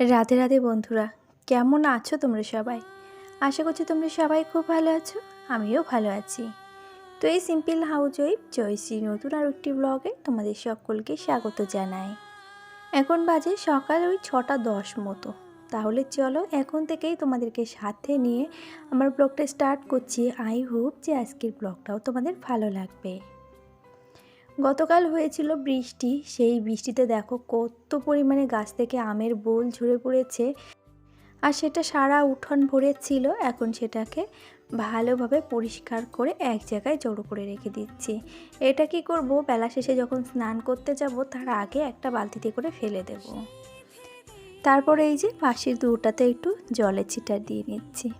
রাধে রাধে বন্ধুরা, কেমন আছো তোমরা সবাই? আশা করছি তোমরা সবাই খুব ভালো আছো, আমিও ভালো আছি। তো এই সিম্পল হাউস ওয়াইফ জয়শ্রী নতুন আর একটি ব্লগে তোমাদের সকলকে স্বাগত জানাই। এখন বাজে সকাল ওই ছটা দশ মতো। তাহলে চলো এখন থেকেই তোমাদেরকে সাথে নিয়ে আমার ব্লগটা স্টার্ট করছি। আই হোপ যে আজকের ব্লগটাও তোমাদের ভালো লাগবে। গতকাল হয়েছিল বৃষ্টি। সেই বৃষ্টিতে দেখো কত পরিমাণে গাছ থেকে আমের বোল ঝরে পড়েছে। আর সেটা সারা উঠোন ভরে ছিল। এখন সেটাকে ভালোভাবে পরিষ্কার করে এক জায়গায় জড়ো করে রেখে দিচ্ছি। এটা কি করব? বেলা শেষে যখন স্নান করতে যাব, তার আগে একটা বালতিতে করে ফেলে দেব। তারপরে এই যে পাশের দুটাতে একটু জলের ছিটা দিয়ে নিচ্ছি।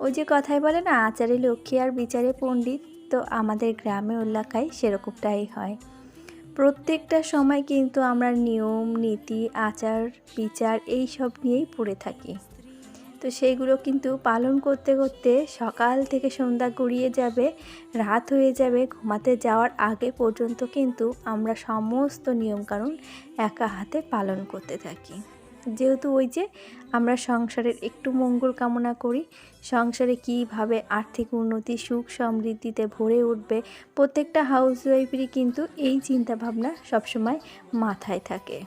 ওই যে কথায় বলে না, আচারে লক্ষ্মী আর বিচারে পণ্ডিত। তো আমাদের গ্রামে এলাকায় সেরকমটাই হয়। প্রত্যেকটা সময় কিন্তু আমরা নিয়ম, নীতি, আচার, বিচার এই সব নিয়েই পড়ে থাকি। তো সেইগুলো কিন্তু পালন করতে করতে সকাল থেকে সন্ধ্যা গড়িয়ে যাবে, রাত হয়ে যাবে, ঘুমাতে যাওয়ার আগে পর্যন্ত কিন্তু আমরা সমস্ত নিয়মকানুন একা হাতে পালন করতে থাকি। যেহেতু ওই যে আমরা সংসারের একটু মঙ্গল কামনা করি, সংসারে কীভাবে আর্থিক উন্নতি, সুখ সমৃদ্ধিতে ভরে উঠবে, প্রত্যেকটা হাউস ওয়াইফেরই কিন্তু এই চিন্তাভাবনা সবসময় মাথায় থাকে।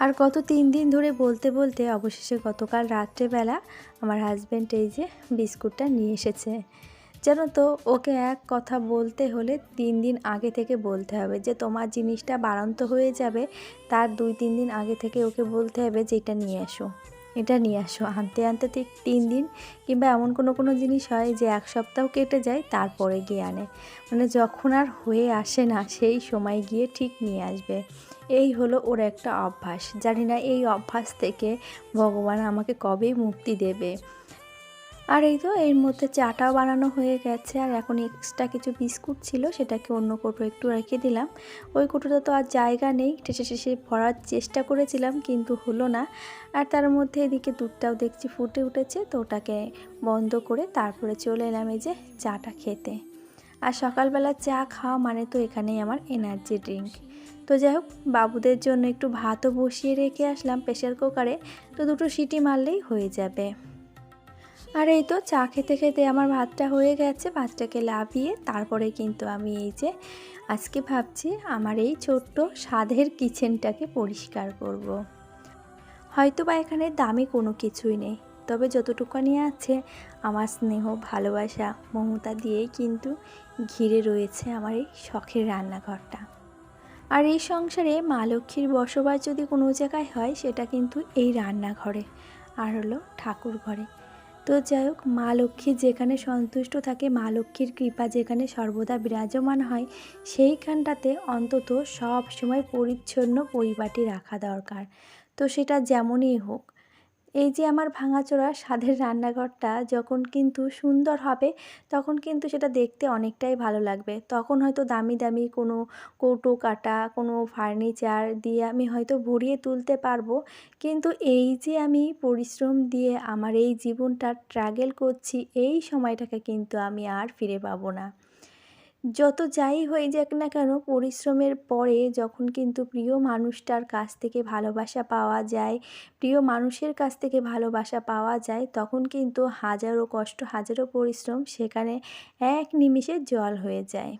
আর গত তিন দিন ধরে বলতে বলতে অবশেষে গতকাল রাত্রেবেলা আমার হাজব্যান্ড এই যে বিস্কুটটা নিয়ে এসেছে। জানো তো, ওকে এক কথা বলতে হলে তিন দিন আগে থেকে বলতে হবে যে তোমার জিনিসটা বাড়ন্ত হয়ে যাবে, তার দুই তিন দিন আগে থেকে ওকে বলতে হবে যে এটা নিয়ে আসো এটা নিয়ে আসো আনতে আনতে ঠিক তিন দিন কিংবা এমন কোনো কোনো জিনিস হয় যে এক সপ্তাহ কেটে যায়, তারপরে গিয়ে আনে। মানে যখন আর হয়ে আসে না, সেই সময় গিয়ে ঠিক নিয়ে আসবে। এই হলো ওর একটা অভ্যাস। জানি না এই অভ্যাস থেকে ভগবান আমাকে কবে মুক্তি দেবে। আর এই তো, এর মধ্যে চাটাও বানানো হয়ে গেছে, আর এখন এক্সট্রা কিছু বিস্কুট ছিল, সেটাকে অন্য কোটো একটু রেখে দিলাম। ওই কোটোটা তো আর জায়গা নেই ঠেসে ঠেসে ভরার চেষ্টা করেছিলাম, কিন্তু হলো না। আর তার মধ্যে এদিকে দুধটাও দেখছি ফুটে উঠেছে, তো ওটাকে বন্ধ করে তারপরে চলে এলাম এই যে চাটা খেতে। আর সকালবেলা চা খাওয়া মানে তো এখানেই আমার এনার্জি ড্রিঙ্ক তো যাই হোক, বাবুদের জন্য একটু ভাতও বসিয়ে রেখে আসলাম প্রেশার কুকারে তো দুটো সিটি মারলেই হয়ে যাবে। আর এই তো চা খেতে খেতে আমার ভাতটা হয়ে গেছে, ভাতটাকে লাভিয়ে তারপরে কিন্তু আমি এই যে আজকে ভাবছি আমার এই ছোট্ট স্বাদের কিচেনটাকে পরিষ্কার করব। হয়তো বা এখানে দামি কোনো কিছুই নেই, তবে যতটুকুনি আছে আমার স্নেহ, ভালোবাসা, মমতা দিয়েই কিন্তু ঘিরে রয়েছে আমার এই শখের রান্নাঘরটা আর এই সংসারে মা লক্ষ্মীর বসবাস যদি কোনো জায়গায় হয়, সেটা কিন্তু এই রান্নাঘরে, আর হলো ঠাকুর ঘরে তো যাই হোক, মা লক্ষ্মী যেখানে সন্তুষ্ট থাকে, মা লক্ষ্মীর কৃপা যেখানে সর্বদা বিরাজমান হয়, সেইখানটাতে অন্তত সব সময় পরিচ্ছন্ন পরিপাটি রাখা দরকার। তো সেটা যেমনই হোক এই যে আমার ভাঙাচোরা স্বাদের রান্নাঘরটা যখন কিন্তু সুন্দর হবে, তখন কিন্তু সেটা দেখতে অনেকটাই ভালো লাগবে। তখন হয়তো দামি দামি কোনো কৌটো কাটা, কোনো ফার্নিচার দিয়ে আমি হয়তো ভরিয়ে তুলতে পারব। কিন্তু এই যে আমি পরিশ্রম দিয়ে আমার এই জীবনটা ট্রাগেল করছি, এই সময়টাকে কিন্তু আমি আর ফিরে পাবো না। যত যাই হয়ে যাক না কেন, পরিশ্রমের পরে যখন কিন্তু প্রিয় মানুষটার কাছ থেকে ভালোবাসা পাওয়া যায়, প্রিয় মানুষের কাছ থেকে ভালোবাসা পাওয়া যায়, তখন কিন্তু হাজারো কষ্ট, হাজারো পরিশ্রম সেখানে এক নিমিষে জল হয়ে যায়।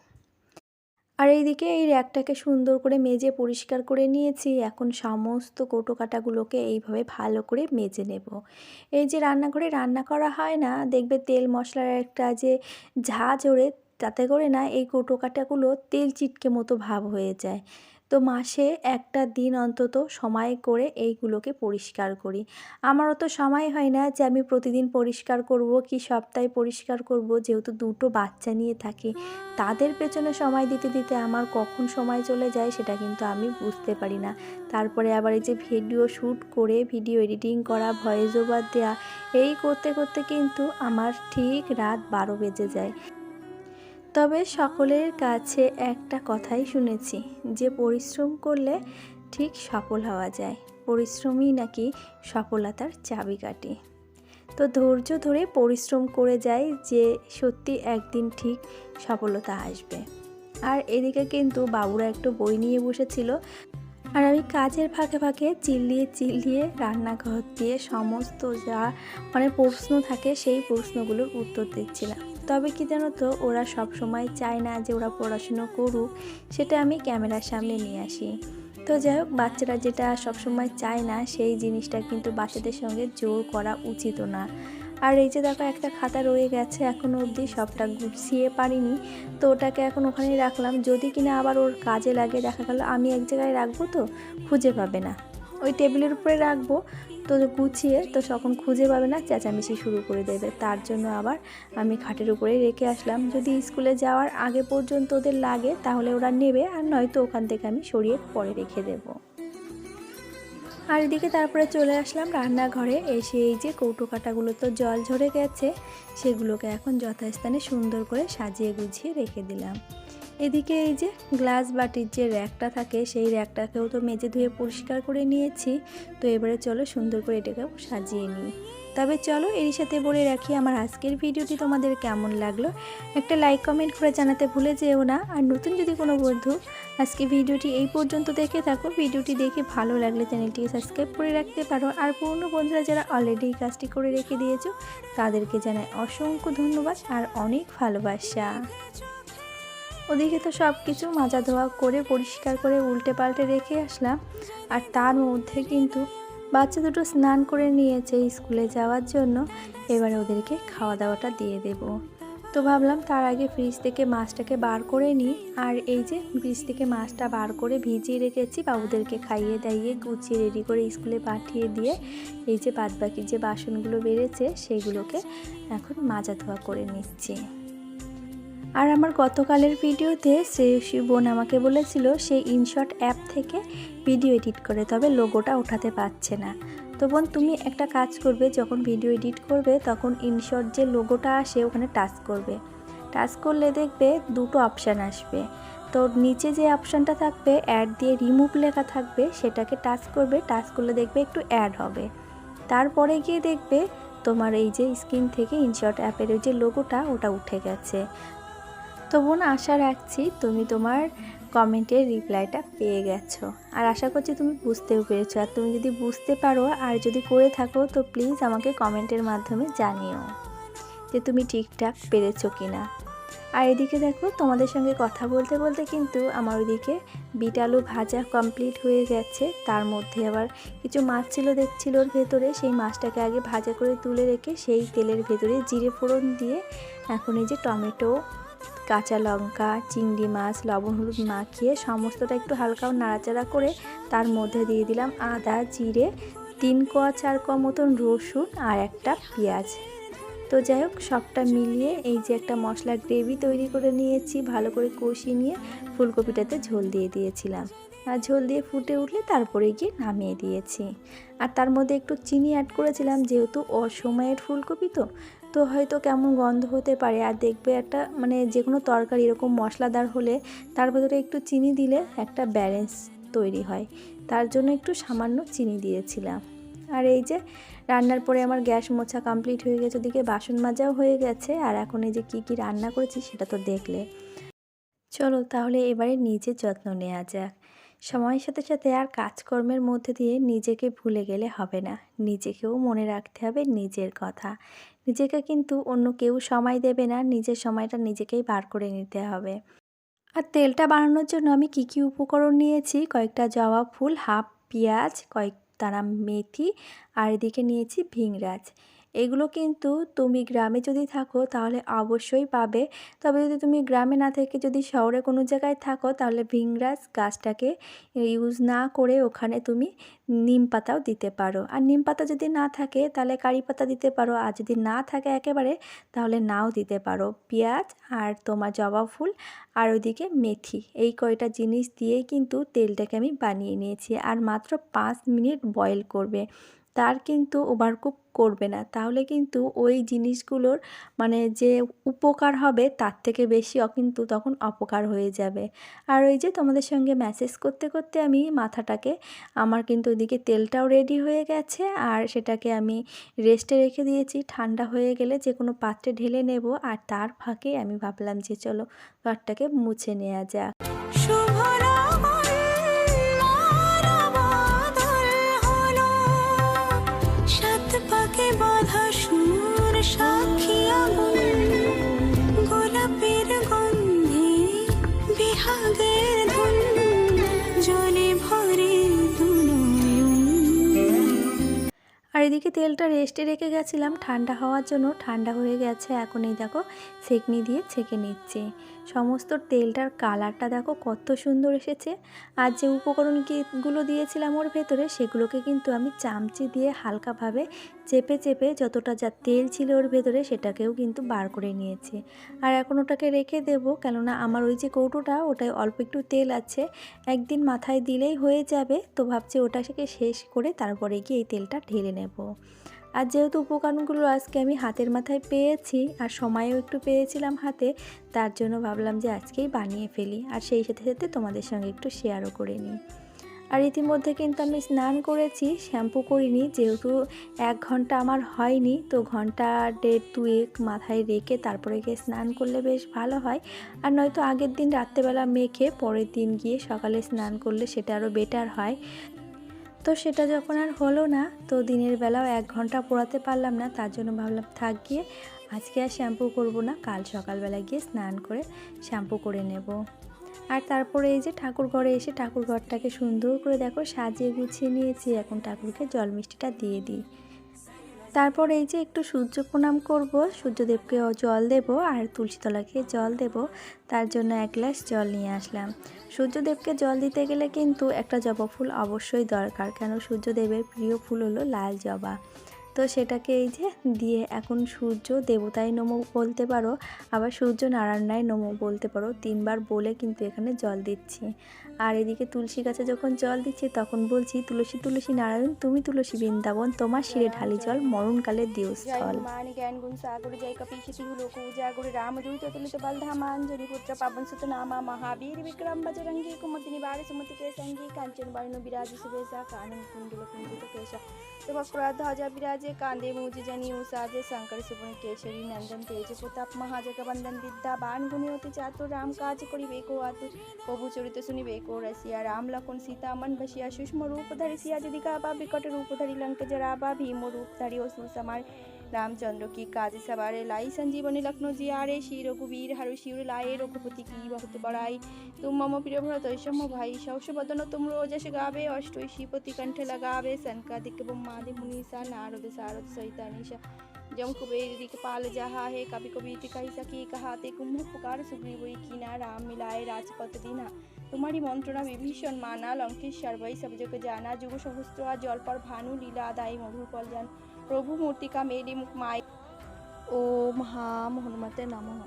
আর এইদিকে এই র্যাকটাকে সুন্দর করে মেজে পরিষ্কার করে নিয়েছি, এখন সমস্ত কোটো কাটাগুলোকে এইভাবে ভালো করে মেজে নেব। এই যে রান্নাঘরে রান্না করা হয় না, দেখবে তেল মশলার একটা যে ঝাঁঝ ওড়ে তাতে করে না এই কৌটো কাটাগুলো তেল চিটকে মতো ভাব হয়ে যায়। তো মাসে একটা দিন অন্তত সময় করে এইগুলোকে পরিষ্কার করি। আমারও তো সময় হয় না যে আমি প্রতিদিন পরিষ্কার করব কি সপ্তাহে পরিষ্কার করব, যেহেতু দুটো বাচ্চা নিয়ে থাকি। তাদের পেছনে সময় দিতে দিতে আমার কখন সময় চলে যায় সেটা কিন্তু আমি বুঝতে পারি না। তারপরে আবার এই যে ভিডিও শ্যুট করে, ভিডিও এডিটিং করা, ভয়েস ওভার দেওয়া এই করতে করতে কিন্তু আমার ঠিক রাত বারো বেজে যায়। তবে সকলের কাছে একটা কথাই শুনেছি, যে পরিশ্রম করলে ঠিক সফল হওয়া যায়। পরিশ্রমই নাকি সফলতার চাবিকাঠি। তো ধৈর্য ধরে পরিশ্রম করে যাই যে সত্যি একদিন ঠিক সফলতা আসবে। আর এদিকে কিন্তু বাবুরা একটু বই নিয়ে বসেছিল। আর আমি কাজের ফাঁকে ফাঁকে চিল্লিয়ে চিল্লিয়ে রান্নাঘর দিয়ে সমস্ত যা মানে প্রশ্ন থাকে সেই প্রশ্নগুলোর উত্তর দিচ্ছিলাম। তবে কি জানো তো, ওরা সব সময় চায় না যে ওরা পড়াশুনো করুক, সেটা আমি ক্যামেরার সামনে নিয়ে আসি। তো যাই হোক, বাচ্চারা যেটা সবসময় চায় না, সেই জিনিসটা কিন্তু বাচ্চাদের সঙ্গে জোর করা উচিত না। আর এই যে দেখো, একটা খাতা রয়ে গেছে এখনও অবধি, সবটা গুছিয়ে পারিনি। তো ওটাকে এখন ওখানেই রাখলাম। যদি কিনা আবার ওর কাজে লাগে, দেখা গেল আমি এক জায়গায় রাখব তো, খুঁজে পাবে না। ওই টেবিলের উপরে রাখব। তো গুছিয়ে তো তখন খুঁজে পাবে না, চেঁচামেচি শুরু করে দেবে। তার জন্য আবার আমি খাটের উপরে রেখে আসলাম। যদি স্কুলে যাওয়ার আগে পর্যন্ত ওদের লাগে, তাহলে ওরা নেবে আর নয়তো ওখান থেকে আমি সরিয়ে পরে রেখে দেবো। আর এদিকে তারপরে চলে আসলাম রান্নাঘরে। এসে এই যে কৌটো কাটাগুলো তো জল ঝরে গেছে, সেগুলোকে এখন যথাস্থানে সুন্দর করে সাজিয়ে গুছিয়ে রেখে দিলাম। এদিকে এই যে গ্লাস বাটির যে র্যাকটা থাকে, সেই র্যাকটাকেও তো মেজে ধুয়ে পরিষ্কার করে নিয়েছি। তো এবারে চলো সুন্দর করে এটাকেও সাজিয়ে নিই। তবে চলো এর সাথে বলে রাখি, আমার আজকের ভিডিওটি তোমাদের কেমন লাগল? একটা লাইক কমেন্ট করে জানাতে ভুলে যেও না। আর নতুন যদি কোনো বন্ধু আজকে ভিডিওটি এই পর্যন্ত দেখে থাকো, ভিডিওটি দেখে ভালো লাগলে চ্যানেলটিকে সাবস্ক্রাইব করে রাখতে পারো। আর পুরনো বন্ধুরা যারা অলরেডি এই কাজটি করে রেখে দিয়েছ, তাদেরকে জানাই অসংখ্য ধন্যবাদ আর অনেক ভালোবাসা। ওদিকে তো সব কিছু মাজা ধোয়া করে, পরিষ্কার করে, উল্টে পাল্টে রেখে আসলাম। আর তার মধ্যে কিন্তু বাচ্চা দুটো স্নান করে নিয়েছে স্কুলে যাওয়ার জন্য। এবারে ওদেরকে খাওয়া দাওয়াটা দিয়ে দেব। তো ভাবলাম তার আগে ফ্রিজ থেকে মাছটাকে বার করে নিই। আর এই যে ফ্রিজ থেকে মাছটা বার করে ভিজিয়ে রেখেছি, বাবুদেরকে খাইয়ে দাইয়ে গুছিয়ে রেডি করে স্কুলে পাঠিয়ে দিয়ে এই যে বাদবাকি যে বাসনগুলো বেড়েছে, সেগুলোকে এখন মাজা ধোয়া করে নিচ্ছি। আর আমার গতকালের ভিডিওতে শ্রেয়সী বোন আমাকে বলেছিল সে ইনশট অ্যাপ থেকে ভিডিও এডিট করে, তবে লোগোটা ওঠাতে পারছে না। তো বোন, তুমি একটা কাজ করবে, যখন ভিডিও এডিট করবে, তখন ইনশট যে লোগোটা আসে, ওখানে টাচ করবে। টাচ করলে দেখবে দুটো অপশান আসবে। তো নিচে যে অপশানটা থাকবে অ্যাড দিয়ে রিমুভ লেখা থাকবে, সেটাকে টাচ করবে টাচ করলে দেখবে একটু অ্যাড হবে। তারপরে গিয়ে দেখবে তোমার এই যে স্ক্রিন থেকে ইনশট অ্যাপের ওই যে লোগোটা ওটা উঠে গেছে। তো বোন আশা রাখছি তুমি তোমার কমেন্টের রিপ্লাইটা পেয়ে গেছো। আর আশা করছি তুমি বুঝতেও পেরেছ। আর তুমি যদি বুঝতে পারো আর যদি করে থাকো তো প্লিজ আমাকে কমেন্টের মাধ্যমে জানিও যে তুমি ঠিকঠাক পেরেছ কি না আর এদিকে দেখো, তোমাদের সঙ্গে কথা বলতে বলতে কিন্তু আমার ওইদিকে বিট আলু ভাজা কমপ্লিট হয়ে গেছে। তার মধ্যে আবার কিছু মাছ ছিল দেখছিল ওর ভেতরে। সেই মাছটাকে আগে ভাজা করে তুলে রেখে সেই তেলের ভেতরে জিরে ফোড়ন দিয়ে এখন এই যে টমেটো কাঁচা লঙ্কা, চিংড়ি মাছ, লবণ হলুদ মাখিয়ে সমস্তটা একটু হালকা নাড়াচাড়া করে তার মধ্যে দিয়ে দিলাম আদা, জিরে, তিন কোয়া চার কোয়া মতন রসুন আর একটা পেঁয়াজ। তো যাই হোক, সবটা মিলিয়ে এই যে একটা মশলা গ্রেভি তৈরি করে নিয়েছি, ভালো করে কষিয়ে নিয়ে ফুলকপিটাতে ঝোল দিয়ে দিয়েছিলাম। আর ঝোল দিয়ে ফুটে উঠলে তারপরে গিয়ে নামিয়ে দিয়েছি। আর তার মধ্যে একটু চিনি অ্যাড করেছিলাম, যেহেতু অসময়ের ফুলকপি তো তো হয়তো কেমন গন্ধ হতে পারে। আর দেখবে একটা মানে যে কোনো তরকারি এরকম মশলাদার হলে তার ভেতরে একটু চিনি দিলে একটা ব্যালেন্স তৈরি হয়। তার জন্য একটু সামান্য চিনি দিয়েছিলাম। আর এই যে রান্নার পরে আমার গ্যাস মোছা কমপ্লিট হয়ে গেছে, ওদিকে বাসন মাজাও হয়ে গেছে, আর এখন এই যে কী কী রান্না করেছি সেটা তো দেখলে। চলো তাহলে এবারে নিজের যত্ন নেওয়া যাক। সময়ের সাথে সাথে আর কাজকর্মের মধ্যে দিয়ে নিজেকে ভুলে গেলে হবে না। নিজেকেও মনে রাখতে হবে নিজের কথা। নিজেকে কিন্তু অন্য কেউ সময় দেবে না, নিজের সময়টা নিজেকেই বার করে নিতে হবে। আর তেলটা বানানোর জন্য আমি কি কি উপকরণ নিয়েছি? কয়েকটা জবা ফুল, হাফ পেঁয়াজ, কয়েক তারা মেথি, আর এদিকে নিয়েছি ভিংরাজ। এগুলো কিন্তু তুমি গ্রামে যদি থাকো তাহলে অবশ্যই পাবে। তবে যদি তুমি গ্রামে না থেকে যদি শহরে কোনো জায়গায় থাকো তাহলে ভিংরাজ গাছটাকে ইউজ না করে ওখানে তুমি নিম পাতাও দিতে পারো। আর নিম পাতা যদি না থাকে তাহলে কারি পাতা দিতে পারো। আর যদি না থাকে একেবারে তাহলে নাও দিতে পারো। পেঁয়াজ আর তোমার জবা ফুল আর ওইদিকে মেথি এই কয়টা জিনিস দিয়েই কিন্তু তেলটাকে আমি বানিয়ে নিয়েছি। আর মাত্র পাঁচ মিনিট বয়েল করবে। তার কিন্তু ওভারকুক করবে না। তাহলে কিন্তু ওই জিনিসগুলোর মানে যে উপকার হবে তার থেকে বেশি কিন্তু তখন অপকার হয়ে যাবে। আর ওই যে তোমাদের সঙ্গে ম্যাসেজ করতে করতে আমি মাথাটাকে, আমার কিন্তু ওইদিকে তেলটাও রেডি হয়ে গেছে আর সেটাকে আমি রেস্টে রেখে দিয়েছি। ঠান্ডা হয়ে গেলে যে কোনো পাত্রে ঢেলে নেব আর তার ফাঁকে আমি ভাবলাম যে চলো ঘরটাকে মুছে নেওয়া যাক। এদিকে তেলটা রেস্টে রেখে গেছিলাম। ঠান্ডা হওয়ার জন্য ঠান্ডা হয়ে গেছে। এখন এই দেখো সেকনি দিয়ে ছেঁকে নিচ্ছে। সমস্ত তেলটার কালারটা দেখো কত সুন্দর এসেছে। আর যে উপকরণগুলো দিয়েছিলাম ওর ভেতরে, সেগুলোকে কিন্তু আমি চামচি দিয়ে হালকাভাবে চেপে চেপে যতটা যা তেল ছিল ওর ভেতরে, সেটাকেও কিন্তু বার করে নিয়েছি। আর এখন ওটাকে রেখে দেবো, কেননা আমার ওই যে কৌটোটা, ওটায় অল্প একটু তেল আছে। একদিন মাথায় দিলেই হয়ে যাবে, তো ভাবছি ওটা ওটাকে শেষ করে তারপরে গিয়ে এই তেলটা ঢেলে নেব। আর যেহেতু উপকরণগুলো আজকে আমি হাতের মাথায় পেয়েছি আর সময়ও একটু পেয়েছিলাম হাতে, তার জন্য ভাবলাম যে আজকেই বানিয়ে ফেলি আর সেই সাথে সাথে তোমাদের সঙ্গে একটু শেয়ারও করে নিই। আর ইতিমধ্যে কিন্তু আমি স্নান করেছি শ্যাম্পু করিনি, যেহেতু এক ঘণ্টা আমার হয়নি, তো ঘণ্টা দেড় দুয়েক মাথায় রেখে তারপরে গিয়ে স্নান করলে বেশ ভালো হয়। আর নয়তো আগের দিন রাত্রেবেলা মেখে পরের দিন গিয়ে সকালে স্নান করলে সেটা আরও বেটার হয়। তো সেটা যখন আর হলো না, তো দিনের বেলাও এক ঘণ্টা পোড়াতে পারলাম না, তার জন্য ভাবলাম থাক গিয়ে আজকে আর শ্যাম্পু করব না, কাল সকালবেলা গিয়ে স্নান করে শ্যাম্পু করে নেব। আর তারপরে এই যে ঠাকুর ঘরে এসে ঠাকুর ঘরটাকে সুন্দর করে দেখো, সাজিয়ে গুছিয়ে নিয়েছি, এখন ঠাকুরকে জল মিষ্টিটা দিয়ে দিই। তারপর এই যে একটু সূর্য প্রণাম করব, সূর্যদেবকে জল দেব আর তুলসীতলাকে জল দেব, তার জন্য এক গ্লাস জল নিয়ে আসলাম। সূর্যদেবকে জল দিতে গেলে কিন্তু একটা জবা ফুল অবশ্যই দরকার, কেন সূর্যদেবের প্রিয় ফুল হলো লাল জবা। তো সেটাকে এই যে দিয়ে এখন সূর্য দেবতায় নমো বলতে পারো, আবার সূর্য নারায়ণায় নমো বলতে পারো, তিনবার বলে কিন্তু এখানে জল দিচ্ছি। আর এদিকে তুলসী গাছে যখন জল দিচ্ছি তখন বলছি তুলসী তুলসী নারায়ণ তুমি তুলসী বৃন্দাবন তোমার শিরে ঢালি জল মরণকালে দিও জয় স্থল। হনুমান সাগর জয় কপিশতি লোক উজাগর রামদূত তুলিত বলধামান জনি পুত্র পাবন সুত নামা মহাবীর বিক্রম বজরঙ্গী সুমতি কাঞ্চন বিরাজ সুবেশা কানন কুণ্ডল কুঞ্জিত কেশা। ধ্বজা বিরাজে কান্দে মুজ জনি উসাজে শঙ্কর কেশরী নন্দন তেজ প্রতাপ মহাজগবন্দন বিদ্যা বান গুণী অতি চাতুর রাম কাজ করিবে কো আতুর প্রভু চরিত শুনিবে কো রসিয়া রাম লক্ষণ সীতা মন বসিয়া সুষ্ম রূপ ধরি সিয়া যদি কাবা বিকট রূপ ধরি লঙ্ক জরাবা ভীম রূপ ধরি অসুর সমার रामचंद्र की काज सवारे लाई संजीवनी लखनऊ जियारे श्री रघुवीर हरु शिवर लाए रघुपति की बहुत बड़ाई तुम मम प्रिय भरत सम भाई सौष बदन तुम रोजस गावे अष्ट श्रीपति कंठ लगावे सनकादिक ब्रह्मादि मुनीसा नारद सारद सहिता निशा जम कुबेर दिखपाल जहा है कभी कभी कही सकी कहाते कुंभ पुकार सुग्रीव कीना राम मिलाए राजपथ दीना तुम्हारी मंत्रणा विभीषण माना लंकेश सर्वई सब जग जाना जुग सहस्त्र जल पर भानु लीला दाई मधुर पल जान প্রভু মূর্তিকা মেরি মুখ মাই ওম হাম হনুমতে নমঃ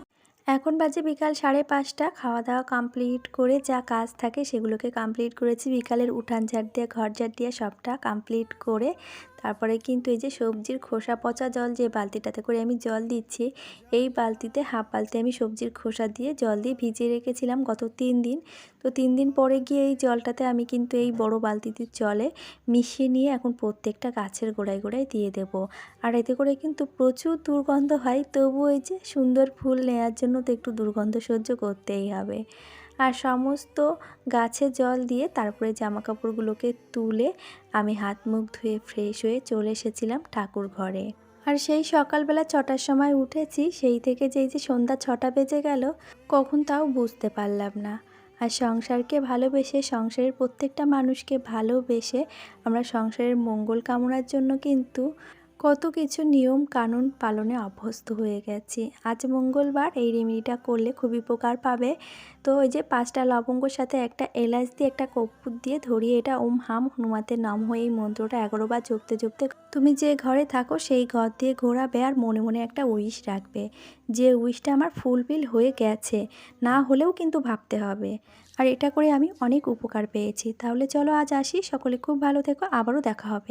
এখন বাজে বিকাল সাড়ে পাঁচটা খাওয়া দাওয়া কমপ্লিট করে যা কাজ থাকে সেগুলোকে কমপ্লিট করেছি বিকালের উঠান ঝাড় দিয়ে ঘর ঝাড় দিয়ে সবটা কমপ্লিট করে তারপরে কিন্তু এই যে সবজির খোসা, পচা জল যে বালতিটাতে করে আমি জল দিচ্ছি, এই বালতিতে হাফ বালতি আমি সবজির খোসা দিয়ে জল দিয়ে ভিজিয়ে রেখেছিলাম গত তিন দিন। তো তিন দিন পরে গিয়ে এই জলটাতে আমি কিন্তু এই বড় বালতিটির জলে মিশিয়ে নিয়ে এখন প্রত্যেকটা গাছের গোড়ায় গোড়ায় দিয়ে দেব। আর এতে করে কিন্তু প্রচুর দুর্গন্ধ হয় তবু ওই যে সুন্দর ফুল নেওয়ার জন্য তো একটু দুর্গন্ধ সহ্য করতেই হবে। আর সমস্ত গাছে জল দিয়ে তারপরে জামা কাপড়গুলোকে তুলে আমি হাত মুখ ধুয়ে ফ্রেশ হয়ে চলে এসেছিলাম ঠাকুর ঘরে। আর সেই সকালবেলা ছটার সময় উঠেছি, সেই থেকে যেই যে সন্ধ্যা ছটা বেজে গেল, কখন তাও বুঝতে পারলাম না। আর সংসারকে ভালোবেসে, সংসারের প্রত্যেকটা মানুষকে ভালোবেসে আমরা সংসারের মঙ্গল কামনার জন্য কিন্তু কত কিছু নিয়ম কানুন পালনে অভ্যস্ত হয়ে গেছি। আজ মঙ্গলবার এই রেমেডিটা করলে খুবই উপকার পাবে। তো ওই যে পাঁচটা লবঙ্গর সাথে একটা এলাচ দিয়ে একটা কর্পূর দিয়ে ধরিয়ে এটা ওম হাম হনুমাতে নাম হয়ে এই মন্ত্রটা এগারো বার জপতে জপতে তুমি যে ঘরে থাকো সেই ঘর দিয়ে ঘোরাবে আর মনে মনে একটা উইশ রাখবে। যে উইশটা আমার ফুলফিল হয়ে গেছে, না হলেও কিন্তু ভাবতে হবে। আর এটা করে আমি অনেক উপকার পেয়েছি। তাহলে চলো আজ আসি। সকলে খুব ভালো থেকো। আবারও দেখা হবে।